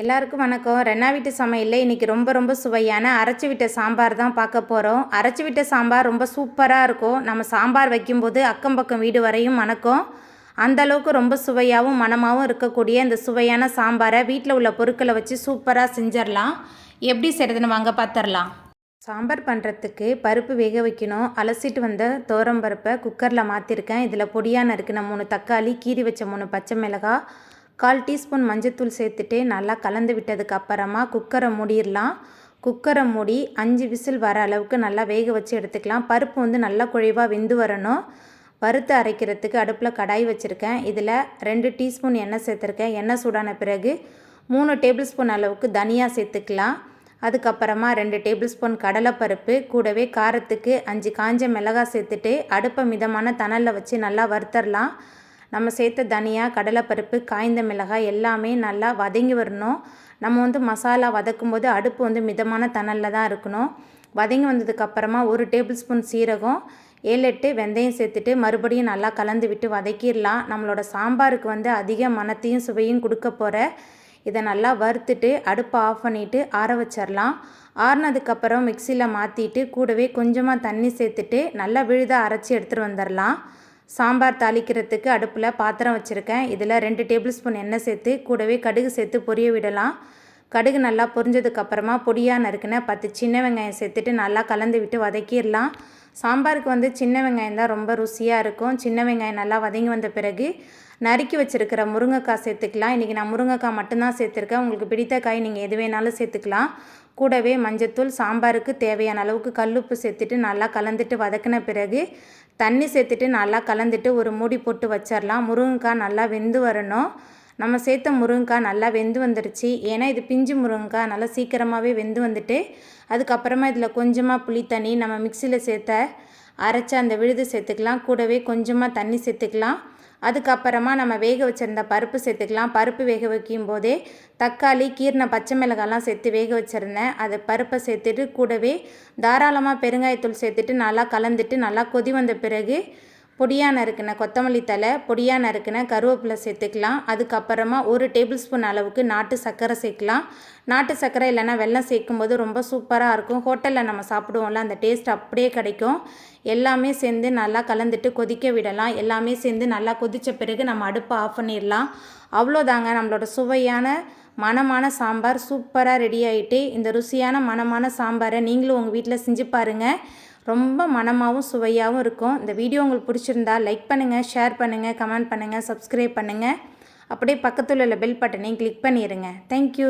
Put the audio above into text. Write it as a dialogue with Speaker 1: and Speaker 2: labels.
Speaker 1: எல்லாருக்கும் வணக்கம். ரெண்டா வீட்டு சமையலில் இன்றைக்கி ரொம்ப ரொம்ப சுவையான அரைச்சி விட்ட சாம்பார் தான் பார்க்க போகிறோம் அரைச்சி விட்ட சாம்பார் ரொம்ப சூப்பராக இருக்கும். நம்ம சாம்பார் வைக்கும்போது அக்கம் பக்கம் வீடு வரையும் மணக்கும் அந்தளவுக்கு ரொம்ப சுவையாகவும் மணமாகவும் இருக்கக்கூடிய இந்த சுவையான சாம்பாரை வீட்டில் உள்ள பொருட்களை வச்சு சூப்பராக செஞ்சிடலாம். எப்படி செய்கிறதுன்னு வாங்க பார்த்துடலாம் சாம்பார் பண்ணுறதுக்கு பருப்பு வேக வைக்கணும். அலசிட்டு வந்த தோரம் பருப்பை குக்கரில் மாற்றிருக்கேன் இதில் பொடியாக நான் மூணு தக்காளி கீறி வச்ச மூணு பச்சை மிளகாய் கால் டீஸ்பூன் மஞ்சத்தூள் சேர்த்துட்டு நல்லா கலந்து விட்டதுக்கு அப்புறமா குக்கரை மூடிடலாம். குக்கரை மூடி அஞ்சு விசில் வர அளவுக்கு நல்லா வேக வச்சு எடுத்துக்கலாம். பருப்பு வந்து நல்லா குழைவாக வெந்து வரணும். வறுத்து அரைக்கிறதுக்கு அடுப்பில் கடாய் வச்சுருக்கேன். இதில் ரெண்டு டீஸ்பூன் எண்ணெய் சேர்த்துருக்கேன். எண்ணெய் சூடான பிறகு மூணு டேபிள் ஸ்பூன் அளவுக்கு தனியாக சேர்த்துக்கலாம். அதுக்கப்புறமா ரெண்டு டேபிள் ஸ்பூன் கடலைப்பருப்பு கூடவே காரத்துக்கு அஞ்சு காஞ்ச மிளகாய் சேர்த்துட்டு அடுப்பை மிதமான தணலில் வச்சு நல்லா வறுத்தரலாம். நம்ம சேர்த்த தனியா கடலைப்பருப்பு காய்ந்த மிளகாய் எல்லாமே நல்லா வதங்கி வரணும். நம்ம வந்து மசாலா வதக்கும் போது அடுப்பு வந்து மிதமான தணலில் தான் இருக்கணும். வதங்கி வந்ததுக்கப்புறமா ஒரு டேபிள் ஸ்பூன் சீரகம் ஏழு எட்டு வெந்தயம் சேர்த்துட்டு மறுபடியும் நல்லா கலந்து விட்டு வதக்கிடலாம். நம்மளோட சாம்பாருக்கு வந்து அதிக மனத்தையும் சுவையும் கொடுக்க போகிற இதை நல்லா வறுத்துட்டு அடுப்பை ஆஃப் பண்ணிவிட்டு ஆற வச்சிடலாம். ஆறினதுக்கப்புறம் மிக்சியில் மாற்றிட்டு கூடவே கொஞ்சமாக தண்ணி சேர்த்துட்டு நல்லா விழுதாக அரைச்சி எடுத்துகிட்டு வந்துடலாம். சாம்பார் தாளிக்கிறதுக்கு அடுப்பில் பாத்திரம் வச்சுருக்கேன். இதில் ரெண்டு டேபிள் ஸ்பூன் எண்ணெய் சேர்த்து கூடவே கடுகு சேர்த்து பொரிய விடலாம். கடுகு நல்லா பொரிஞ்சதுக்கப்புறமா பொடியாக நறுக்கின பத்து சின்ன வெங்காயம் சேர்த்துட்டு நல்லா கலந்து விட்டு வதக்கிடலாம். சாம்பாருக்கு வந்து சின்ன வெங்காயம் தான் ரொம்ப ருசியாக இருக்கும். சின்ன வெங்காயம் நல்லா வதங்கி வந்த பிறகு நறுக்கி வச்சுருக்கிற முருங்கைக்காய் சேர்த்துக்கலாம். இன்றைக்கி நான் முருங்கைக்காய் மட்டும்தான் சேர்த்துருக்கேன். உங்களுக்கு பிடித்த காய் நீங்கள் எது வேணாலும் சேர்த்துக்கலாம். கூடவே மஞ்சத்தூள் சாம்பாருக்கு தேவையான அளவுக்கு கல்லுப்பு சேர்த்துட்டு நல்லா கலந்துட்டு வதக்கின பிறகு தண்ணி சேர்த்துட்டு நல்லா கலந்துட்டு ஒரு மூடி போட்டு வச்சிடலாம் முருங்கைக்காய் நல்லா வெந்து வரணும். நம்ம சேர்த்த முருங்கைக்காய் நல்லா வெந்து வந்துடுச்சு ஏன்னா இது பிஞ்சு முருங்கைக்காய். நல்லா சீக்கிரமாகவே வெந்து வந்துட்டு அதுக்கப்புறமா இதில் கொஞ்சமாக புளி தண்ணி நம்ம மிக்சியில் சேர்த்த அரைச்ச அந்த விழுது சேர்த்துக்கலாம். கூடவே கொஞ்சமாக தண்ணி சேர்த்துக்கலாம். அதுக்கப்புறமா நம்ம வேக வச்சுருந்த பருப்பு சேர்த்துக்கலாம். பருப்பு வேக வைக்கும் போதே தக்காளி கீர்ன பச்சை மிளகாலாம் சேர்த்து வேக வச்சுருந்தேன். அதை பருப்பை சேர்த்துட்டு கூடவே தாராளமாக பெருங்காயத்தூள் சேர்த்துட்டு நல்லா கலந்துட்டு நல்லா கொதி வந்த பிறகு பொடியாக நறுக்கின கொத்தமல்லி தலை பொடியாக நறுக்கின கருவேப்பிலை சேர்த்துக்கலாம். அதுக்கப்புறமா ஒரு டேபிள் ஸ்பூன் அளவுக்கு நாட்டு சர்க்கரை சேர்க்கலாம். நாட்டு சர்க்கரை இல்லைன்னா வெல்லம் சேர்க்கும்போது ரொம்ப சூப்பராக இருக்கும். ஹோட்டலில் நம்ம சாப்பிடுவோம்ல அந்த டேஸ்ட் அப்படியே கிடைக்கும். எல்லாமே சேர்ந்து நல்லா கலந்துட்டு கொதிக்க விடலாம். எல்லாமே சேர்ந்து நல்லா கொதித்த பிறகு நம்ம அடுப்பை ஆஃப் பண்ணிடலாம். அவ்வளோதாங்க நம்மளோட சுவையான மனமான சாம்பார். சூப்பராக ரெடி ஆகிட்டு இந்த ருசியான மணமான சாம்பாரை நீங்களும் உங்கள் வீட்டில் செஞ்சு பாருங்கள் ரொம்ப மனமாகவும் சுவையாகவும் இருக்கும். இந்த வீடியோ உங்களுக்கு பிடிச்சிருந்தா லைக் பண்ணுங்கள் ஷேர் பண்ணுங்கள் கமெண்ட் பண்ணுங்கள் சப்ஸ்கிரைப் பண்ணுங்கள் அப்படியே பக்கத்தில் உள்ள பெல் பட்டனையும் கிளிக் பண்ணிடுங்க தேங்க்யூ